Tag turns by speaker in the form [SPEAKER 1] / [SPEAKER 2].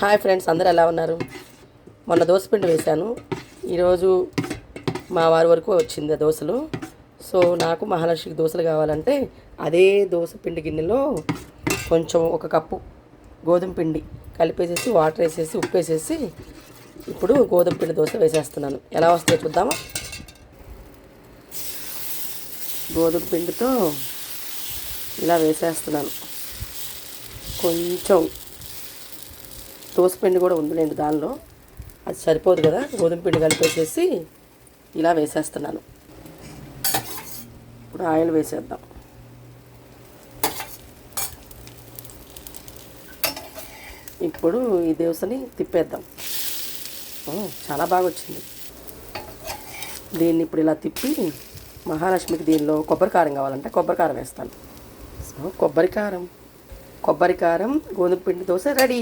[SPEAKER 1] Hi friends అందరు ఎలా ఉన్నారు? మొన్న దోశపిండి వేశాను. ఈరోజు మా వారి వరకు వచ్చింది ఆ దోశలు. సో నాకు మహాలక్ష్మికి దోశలు కావాలంటే అదే దోశ పిండి గిన్నెలో కొంచెం ఒక కప్పు గోధుమ పిండి కలిపేసేసి వాటర్ వేసేసి ఉప్పు వేసేసి ఇప్పుడు గోధుమ పిండి దోశ వేసేస్తున్నాను. ఎలా వస్తాయో చూద్దామా? గోధుమ పిండితో ఇలా వేసేస్తున్నాను. కొంచెం పిండి కూడా ఉందిలేండి దానిలో. అది సరిపోదు కదా గోధుమ పిండి కలిపేసేసి ఇలా వేసేస్తున్నాను. ఇప్పుడు ఆయిల్ వేసేద్దాం. ఇప్పుడు ఈ దోశని తిప్పేద్దాం. చాలా బాగా వచ్చింది. దీన్ని ఇప్పుడు ఇలా తిప్పి మహాలక్ష్మికి దీనిలో కొబ్బరి కారం కావాలంటే కొబ్బరి కారం వేస్తాను. సో కొబ్బరి కారం. కొబ్బరి కారం గోధుమ పిండి దోశ రెడీ.